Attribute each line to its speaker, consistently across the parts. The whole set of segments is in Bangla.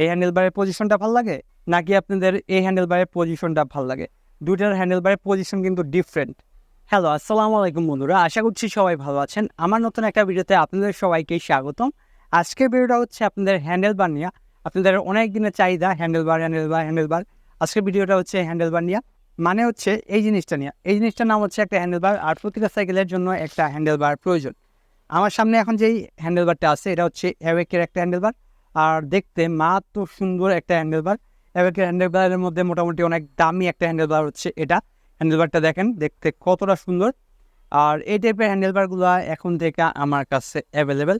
Speaker 1: এই হ্যান্ডেল বারের পজিশনটা ভালো লাগে? নাকি আপনাদের এই হ্যান্ডেল বারের পজিশনটা ভালো লাগে? দুইটার হ্যান্ডেল বারের পজিশন কিন্তু ডিফারেন্ট হ্যালো আসসালামু আলাইকুম বন্ধুরা। আশা করছি সবাই ভালো আছেন। আমার নতুন একটা ভিডিওতে আপনাদের সবাইকে স্বাগতম। আজকের ভিডিওটা হচ্ছে আপনাদের হ্যান্ডেল বার নিয়ে। আপনাদের অনেক দিনের চাহিদা handle bar handle bar handle bar আজকের ভিডিওটা হচ্ছে হ্যান্ডেল বার নিয়ে। মানে হচ্ছে এই জিনিসটা নিয়ে। এই জিনিসটার নাম হচ্ছে একটা হ্যান্ডেল বার আর প্রতিটা সাইকেলের জন্য একটা হ্যান্ডেল বার প্রয়োজন। আমার সামনে এখন যেই হ্যান্ডেল বারটা আছে, এটা হচ্ছে অ্যাওয়েকের একটা হ্যান্ডেল বার আর দেখতে মাত্র সুন্দর একটা হ্যান্ডেল বার অ্যাওয়েকের হ্যান্ডেল বারের মধ্যে মোটামুটি অনেক দামি একটা হ্যান্ডেল বার হচ্ছে এটা। হ্যান্ডেল বারটা দেখেন, দেখতে কতটা সুন্দর। আর এই টাইপের হ্যান্ডেল বারগুলো এখন থেকে আমার কাছে অ্যাভেলেবেল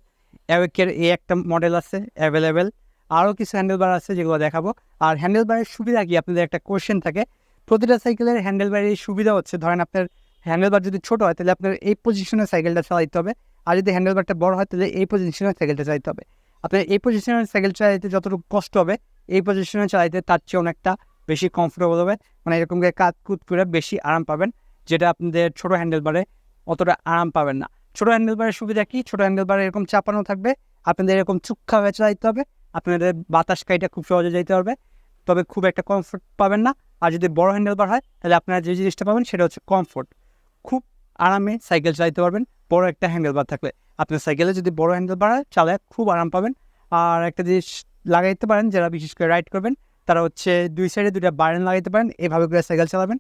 Speaker 1: অ্যাওয়েকের এই একটা মডেল আছে অ্যাভেলেবেল আরও কিছু হ্যান্ডেল বার আছে যেগুলো দেখাবো। আর হ্যান্ডেল বারের সুবিধা কি? আপনাদের একটা কোশ্চেন থাকে। প্রতিটা সাইকেলের হ্যান্ডেল বারের সুবিধা হচ্ছে, ধরেন আপনার হ্যান্ডেল বার যদি ছোটো হয়, তাহলে আপনার এই পজিশনে সাইকেলটা চালাইতে হবে। আর যদি হ্যান্ডেল বারটা বড় হয়, তাহলে এই পজিশনে সাইকেলটা চালাইতে হবে। আপনার এই পজিশনে সাইকেল চালাইতে যতটুকু কষ্ট হবে, এই পজিশনে চালাইতে তার চেয়ে অনেকটা বেশি কমফোর্টেবল হবে। মানে এরকম করে কাত কুত করে বেশি আরাম পাবেন, যেটা আপনাদের ছোটো হ্যান্ডেল বারে অতটা আরাম পাবেন না। ছোটো হ্যান্ডেল বারের সুবিধা কি? ছোটো হ্যান্ডেল বারে এরকম চাপানো থাকবে, আপনাদের এরকম চুক্ষা হয়ে চালাইতে হবে, আপনাদের বাতাস কাইটা খুব সহজে যাইতে পারবে, তবে খুব একটা কমফোর্ট পাবেন না। আর যদি বড় হ্যান্ডেল বার হয়, তাহলে আপনারা যে জিনিসটা পাবেন সেটা হচ্ছে কমফোর্ট খুব আরামে সাইকেল চালাইতে পারবেন, বড় একটা হ্যান্ডেল বার থাকলে। আপনার সাইকেলে যদি বড় হ্যান্ডেল বাড়ায় চালায় খুব আরাম পাবেন। আর একটা জিনিস লাগাইতে পারেন, যারা বিশেষ করে রাইড করবেন, তারা হচ্ছে দুই সাইডে দুইটা বারেন লাগাইতে পারেন, এভাবে করে সাইকেল চালাবেন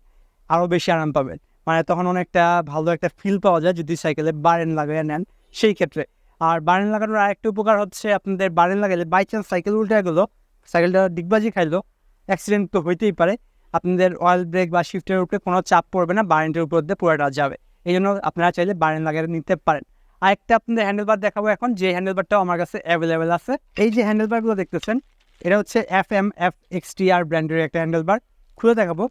Speaker 1: আরও বেশি আরাম পাবেন। মানে তখন অনেকটা ভালো একটা ফিল পাওয়া যায় যদি সাইকেলে বারেন লাগাইয়া নেন সেই ক্ষেত্রে। আর বারেন লাগানোর আরেকটা উপকার হচ্ছে আপনাদের বারেন লাগাইলে বাই চান্স সাইকেল উল্টে গেলো, সাইকেলটা ডিগবাজি খাইলো অ্যাক্সিডেন্ট তো হইতেই পারে। আপনাদের অয়েল ব্রেক বা শিফটের উপরে কোনো চাপ পড়বে না বারেন্টের উপর দিয়ে পুরোটা যাবে। এই জন্য আপনারা চাইলে বারেন লাগিয়ে নিতে পারেন। আরেকটা আপনাদের হ্যান্ডেলবার দেখাবো এখন, যে হ্যান্ডেলবারটাও আমার কাছে অ্যাভেলেবেল আছে। এই যে হ্যান্ডেলবারগুলো দেখতেছেন, এটা হচ্ছে F M F X T R ব্র্যান্ডের একটা হ্যান্ডেলবার খুলে দেখাবো,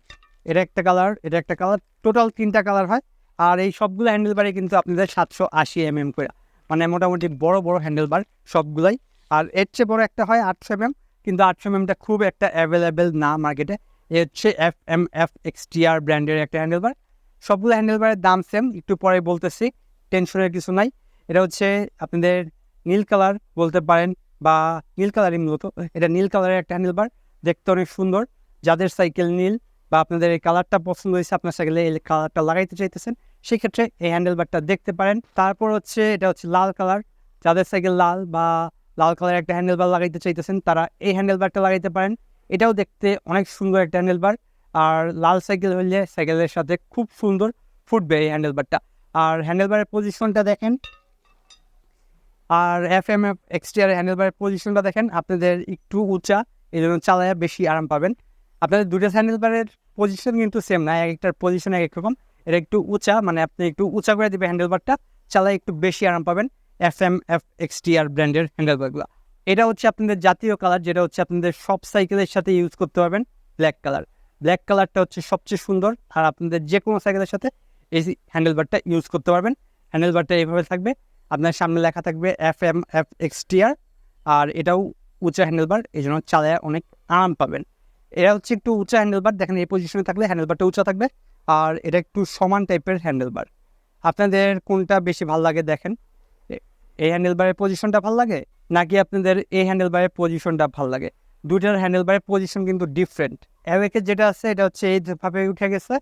Speaker 1: এটা একটা কালার এটা একটা কালার টোটাল তিনটা কালার হয়। আর এই সবগুলো হ্যান্ডেলবারে কিন্তু আপনাদের সাতশো আশি এম এম করে। মানে মোটামুটি বড় বড় হ্যান্ডেলবার সবগুলাই। আর এর চেয়ে বড় একটা হয় আটশো এম এম কিন্তু আটশো এম এমটা খুব একটা অ্যাভেলেবেল না মার্কেটে এ হচ্ছে F M F X T R ব্র্যান্ডের একটা হ্যান্ডেলবার সবগুলো হ্যান্ডেলবারের দাম সেম একটু পরে বলতেছি। টেনশনের কিছু নাই। এটা হচ্ছে আপনাদের নীল কালার বলতে পারেন বা নীল কালারই মূলত। এটা নীল কালারের একটা হ্যান্ডেলবার দেখতে অনেক সুন্দর। যাদের সাইকেল নীল বা আপনাদের এই কালারটা পছন্দ হয়েছে, আপনার সাইকেলে এই কালারটা লাগাইতে চাইতেছেন, সেক্ষেত্রে এই হ্যান্ডেলবারটা দেখতে পারেন। তারপর হচ্ছে, এটা হচ্ছে লাল কালার। যাদের সাইকেল লাল বা লাল কালারের একটা হ্যান্ডেলবার লাগাইতে চাইতেছেন, তারা এই হ্যান্ডেলবারটা লাগাইতে পারেন। এটাও দেখতে অনেক সুন্দর একটা হ্যান্ডেলবার আর লাল সাইকেল হইলে সাইকেলের সাথে খুব সুন্দর ফুটবে এই হ্যান্ডেলবারটা আর হ্যান্ডেলবারের পজিশনটা দেখেন। আর এফ এম এফ এক্সটিআর হ্যান্ডেলবারের পজিশনটা দেখেন, আপনাদের একটু উঁচা এই জন্য চালায় বেশি আরাম পাবেন। আপনাদের দুটো হ্যান্ডেলবারের পজিশন কিন্তু সেম না, এক একটার পজিশন এক এক রকম। এটা একটু উঁচা মানে আপনি একটু উঁচা করে দেবে হ্যান্ডেলবারটা চালায় একটু বেশি আরাম পাবেন এফ এম এফ এক্সটিআর ব্র্যান্ডের হ্যান্ডেলবারগুলো এটা হচ্ছে আপনাদের জাতীয় কালার যেটা হচ্ছে আপনাদের সব সাইকেলের সাথে ইউজ করতে পারবেন ব্ল্যাক কালার ব্ল্যাক কালারটা হচ্ছে সবচেয়ে সুন্দর, আর আপনাদের যে কোনো সাইকেলের সাথে এই হ্যান্ডেলবারটা ইউজ করতে পারবেন। হ্যান্ডেলবারটা এইভাবে থাকবে। আপনার সামনে লেখা থাকবে এফ এম এফ এক্সটিআর আর এটাও উঁচা হ্যান্ডেলবার এই জন্য চালায় অনেক আরাম পাবেন। এটা হচ্ছে একটু উঁচা হ্যান্ডেলবার দেখেন এই পজিশনে থাকলে হ্যান্ডেলবারটা উঁচা থাকবে, আর এটা একটু সমান টাইপের হ্যান্ডেলবার আপনাদের কোনটা বেশি ভালো লাগে দেখেন। এই হ্যান্ডেলবারের পজিশনটা ভালো লাগে, নাকি আপনাদের এই হ্যান্ডেলবারের পজিশনটা ভালো লাগে? দুইটার হ্যান্ডেলবারের পজিশন কিন্তু ডিফারেন্ট অ্যাওয়েকের যেটা আছে, এটা হচ্ছে এইভাবে উঠে গেছে,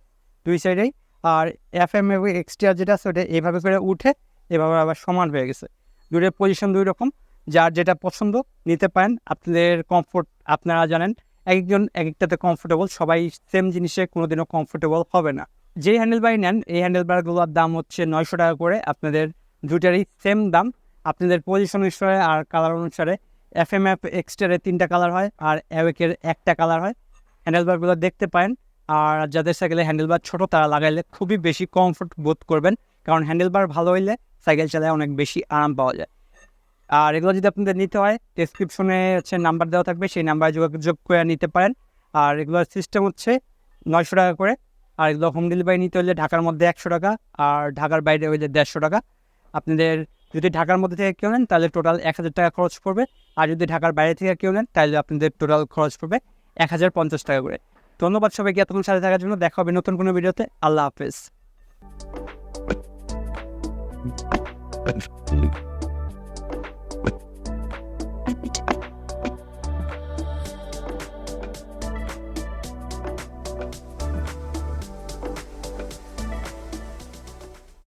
Speaker 1: দুই সাইডেই আর এফ এম এক্সটিআর যেটা আছে ওটা এভাবে করে উঠে এভাবে আবার সমান হয়ে গেছে। দুইটার পজিশন দুই রকম। যার যেটা পছন্দ নিতে পারেন, আপনাদের কমফোর্ট আপনারা জানেন এক একজন এক একটাতে কমফোর্টেবল সবাই সেম জিনিসে কোনোদিনও কমফোর্টেবল হবে না। যে হ্যান্ডেলবারই নেন, এই হ্যান্ডেলবারগুলোর দাম হচ্ছে নয়শো টাকা করে। আপনাদের দুটারই সেম দাম। আপনাদের পজিশন অনুসারে আর কালার অনুসারে এফ এম এফ এক্সটারের তিনটা কালার হয় আর অ্যাওয়েকের একটা কালার হয়। হ্যান্ডেলবারগুলো দেখতে পারেন। আর যাদের সাইকেলে হ্যান্ডেলবার ছোট, তারা লাগাইলে খুবই বেশি কমফোর্ট বোধ করবেন। কারণ হ্যান্ডেলবার ভালো হইলে সাইকেল চালায় অনেক বেশি আরাম পাওয়া যায়। আর এগুলো যদি আপনাদের নিতে হয় ডেসক্রিপশনে হচ্ছে নাম্বার দেওয়া থাকবে, সেই নাম্বারে যোগাযোগ করে নিতে পারেন। আর এগুলোর সিস্টেম হচ্ছে নয়শো টাকা করে। আর এগুলো হোম ডেলিভারি নিতে হলে ঢাকার মধ্যে একশো টাকা, আর ঢাকার বাইরে হইলে দেড়শো টাকা। আপনাদের যদি ঢাকার মধ্যে থেকে কেউ নেন, তাহলে টোটাল এক হাজার টাকা খরচ পড়বে। আর যদি ঢাকার বাইরে থেকে কেউ নেন, তাহলে আপনাদের টোটাল খরচ পড়বে এক হাজার পঞ্চাশ টাকা করে। ধন্যবাদ সবাইকে এতক্ষণ সাথে থাকার জন্য। দেখা হবে নতুন কোনো ভিডিওতে। আল্লাহ হাফেজ।